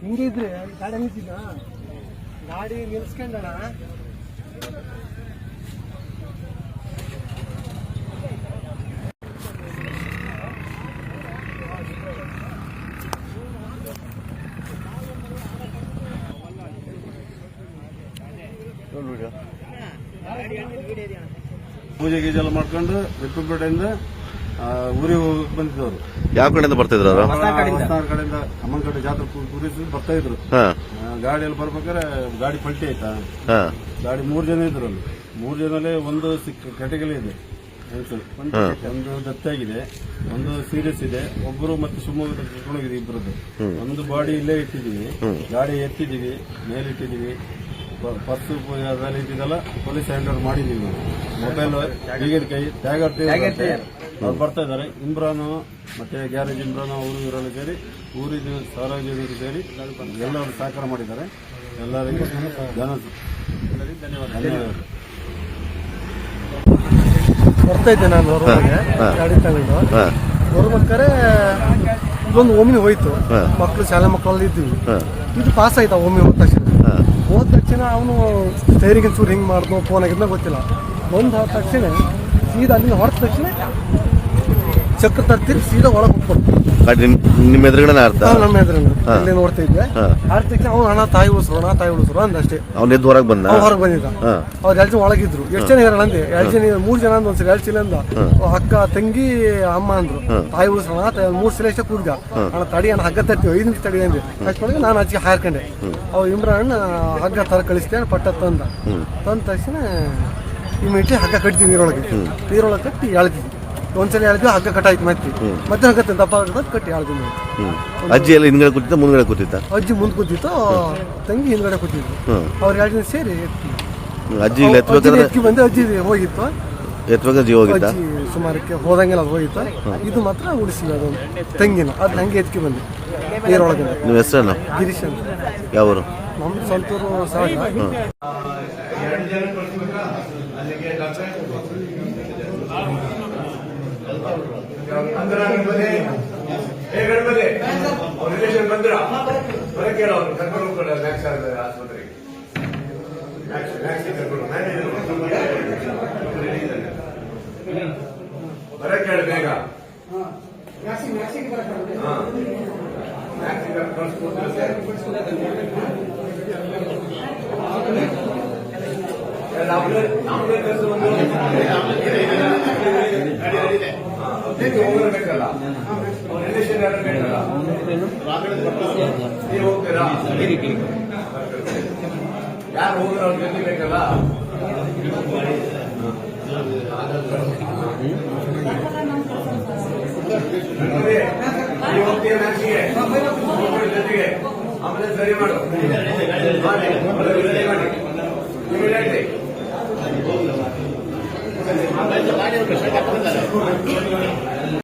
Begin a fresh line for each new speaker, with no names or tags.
ಹಿಂಗೆ ಇದ್ರೆ ಗಾಡಿ ನಿಂತಿದ್ದ ಗಾಡಿ ನಿಲ್ಸ್ಕೊಂಡಣ.
ಪೂಜೆ ಗೀಜೆ ಎಲ್ಲ ಮಾಡ್ಕೊಂಡು ವಿಪ್ಪಪೇಟೆಯಿಂದ ಆ, ಊರಿಗೆ ಹೋಗಕ್ ಬಂದಿದ್ದವರು.
ಯಾವ ಕಡೆಯಿಂದ ಬರ್ತಿದ್ರು ಅವರು?
ಹೊಸನಗರ ಕಡೆಯಿಂದ. ಅಮ್ಮನ ಕಡೆ ಜಾತ್ರೆ ಪೂರೈಸಿ ಬರ್ತಾ ಇದ್ರು.
ಹಾ.
ಗಾಡಿಯಲ್ಲಿ ಬರ್ಬೇಕಾದ್ರೆ ಗಾಡಿ ಪಲ್ಟಿ ಆಯ್ತಾ?
ಹಾ.
ಗಾಡಿ ಮೂರ್ ಜನ ಇದ್ರು ಅಲ್ಲಿ. ಮೂರ್ ಜನಲ್ಲೇ ಒಂದು ಸಿಕ್ಕ ಕೆಟಗರಿ ಇದೆ. ಒಂದು ದತ್ತಾಗಿದೆ ಒಂದು ಸೀರಿಯಸ್ ಇದೆ ಒಬ್ಬರು ಮತ್ತೆ ಸುಮ್ಮನೆ ಕರ್ಕೊಂಡೋಗಿದೆ ಇಬ್ಬರದ್ದು ಒಂದು ಬಾಡಿ ಇಲ್ಲೇ ಇಟ್ಟಿದೀವಿ ಗಾಡಿ ಎತ್ತಿದೀವಿ ಮೇಲೆ ಇಟ್ಟಿದೀವಿ ಪರ್ಸು ಅದೆಲ್ಲ ಇಟ್ಟಿದ್ದೆಲ್ಲ ಪೊಲೀಸ್ ಹ್ಯಾಂಡ್ ಓವರ್ ಮಾಡಿದೀವಿ ನಾವು. ಮೊಬೈಲ್ ಕೈ ಕೈ ಟ್ಯಾಗರ್ ಅವ್ರು ಬರ್ತಾ ಇದ್ದಾರೆ. ಇಮ್ರಾನು ಮತ್ತೆ ಗ್ಯಾರೇಜ್ ಇಮ್ರಾನು ಅವರು ಇವರೆಲ್ಲ ಸೇರಿ ಊರಿನ ಸಾರ್ವಜನಿಕರು ಸೇರಿ ಎಲ್ಲರೂ ಸಹಕಾರ ಮಾಡಿದ್ದಾರೆ. ಎಲ್ಲರಿಗೂ ಧನ ಧನ್ಯವಾದ
ಬರ್ತಾ ಇದ್ದೆ ನಾನು ಹೊರಗೆ. ಗಾಡಿ ತಗೊಂಡು.
ಹಾ.
ಬರ್ಬೇಕಾರೆ ಇದೊಂದು ಓಮಿನಿ ಹೋಯ್ತು. ಮಕ್ಕಳು ಶಾಲೆ ಮಕ್ಕಳಲ್ಲಿ ಇದ್ದೀವಿ. ಇದು ಪಾಸ್ ಆಯ್ತಾ ಓಮಿ ಹೋದ ತಕ್ಷಣ? ಹೋದ ತಕ್ಷಣ ಅವನು ಸ್ಟೈರಿಗೆ ಚೂರು ಹಿಂಗೆ ಮಾಡಿದ್ನೋ ಫೋನ್ ಆಗಿದ್ನೋ ಗೊತ್ತಿಲ್ಲ. ಒಂದು ಆದ ತಕ್ಷಣ ಸೀದಾ ಅಲ್ಲಿಂದ ಹೊರ ತಕ್ಷಣ ಚಕ್ರ ತರ್ತೀರಿ ಸೀದಾ ಒಳಗೆ
ನಿಮ್ ನಿಮ್ಮ ಎದುರುಗಡೆ ಅರ್ಥ
ನಾವು ನಮ್ಮ ಎದುರು ನೋಡ್ತಾ ಇದ್ದೆ. ಆರ್ ತಕ್ಷಣ ಅವ್ನು ಅಣ್ಣ ತಾಯಿ ಉಳಿಸ್ರು ಅಣ್ಣ ತಾಯಿ ಉಳಿಸ್ರು ಅಂದಷ್ಟೇ.
ಅವ್ನ ಎದ್ದು ಹೊರಗೆ ಬಂದ?
ಅವ್ನು ಹೊರಗೆ ಬಂದಿದ್ದ. ಅವ್ರು ಜನ ಒಳಗಿದ್ರು. ಎಷ್ಟು ಜನ ಇರಲ್ಲ ಅಂದೆ ಎರಡು ಜನ ಮೂರು ಜನ ಅಂದ ಒಂದ್ಸರಿ. ಎರಡು ಚೀಲ ಅಂದ. ಅಕ್ಕ ತಂಗಿ ಅಮ್ಮ ಅಂದ್ರು. ತಾಯಿ ಉಳಿಸೋಣ ಮೂರು ಸಲ ಎಷ್ಟೇ ಕೂಡ ಅಣ್ಣ ತಡಿ ಅಣ್ಣ ಹಗ್ಗ ತರ್ತೀವಿ. ಐದು ನಿಮಿಷ ತಡಿ ಅಂದೆ. ಅಷ್ಟೊಳಗೆ ನಾನು ಅಜ್ಜಿಗೆ ಹಾರ್ಕೊಂಡೆ. ಅವ್ ಅಣ್ಣ ಹಗ್ಗ ತರ ಕಳಿಸ್ತೇನೆ ಪಟ್ಟ ತಂದ. ತಂದ ತಕ್ಷಣ ಇಮಿಡಿಯೇಟ್ಲಿ ಹಗ್ಗ ಕಟ್ತೀವಿ ನೀರೊಳಗೆ. ನೀರೊಳಗೆ ಕಟ್ಟಿ ಎಳ್ತೀವಿ ಒಂದ್ಸಲ ಎಳ್ದು ಹಗ್ಗ ಕಟ್ಟಾಯ್ತು ಮತ್ತೆ. ಮತ್ತೆ ಹಗ್ಗ ದಪ್ಪ ಹಗ್ಗ ಕಟ್ಟಿ ಎಳ್ತೀವಿ
ಅಜ್ಜಿ ಎಲ್ಲ ಹಿಂದ್ಗಡೆ ಕೂತಿದ್ದ ಮುಂದ್ಗಡೆ ಕೂತಿದ್ದ?
ಅಜ್ಜಿ ಮುಂದೆ ಕೂತಿತ್ತು ತಂಗಿ ಹಿಂದ್ಗಡೆ ಕೂತಿದ್ರು
ಹ್ಮ್.
ಅವ್ರು ಎರಡು ಜನ ಸೇರಿ
ಅಜ್ಜಿ ಇಲ್ಲಿ ಎತ್ಬೇಕಾದ್ರೆ
ಎತ್ತಿ ಬಂದು ಅಜ್ಜಿ ಹೋಗಿತ್ತು.
ಎತ್ಬೇಕಾದ್ರೆ ಜೀವ ಹೋಗಿದ್ದ?
ಸುಮಾರಕ್ಕೆ ಹೋದಂಗೆಲ್ಲ ಅದು ಹೋಗಿತ್ತು ಇದು ಮಾತ್ರ ಉಳಿಸಿಲ್ಲ ಅದು ತಂಗಿನ. ಅದು ಹಂಗೆ ಎತ್ತಿ ಬಂದೆ ನೀರೊಳಗೆ.
ನಿಮ್ಮ ಹೆಸರೇನು?
ಗಿರೀಶ್ ಅಂತ.
ಯಾವರು?
ನಮ್ದು ಸ್ವಂತೂರು अंदर
आने बने हे गणपति और रिलेशन मंदिर बड़े कह रहा हूँ घर पर ऊपर नेक्स्ट साल में आज मंदिर नेक्स्ट नेक्स्ट घर पर मैं नहीं बड़े कह देगा मैक्सी मैक्सी की बात कर रहे हैं हाँ मैक्सी का फ़र्स्ट कोर्स है ಅವ್ರ ರಿಲೇಷನ್ ಯಾರು ಬೇಕಲ್ಲ ನೀವು ಹೋಗ್ತೀರಾ? ಯಾರು ಅವ್ರ ಜೊತೆ ಬೇಕಲ್ಲ? ನೋಡಿ, ನೀವು ಹೋಗ್ತೀಯ ಮ್ಯಾಚಿಗೆ? ಹೋಗ್ಬಿಡು ಜೊತೆಗೆ. ಆಮೇಲೆ ಸರಿ ಮಾಡು. ಮಾಡಿ. Thank you.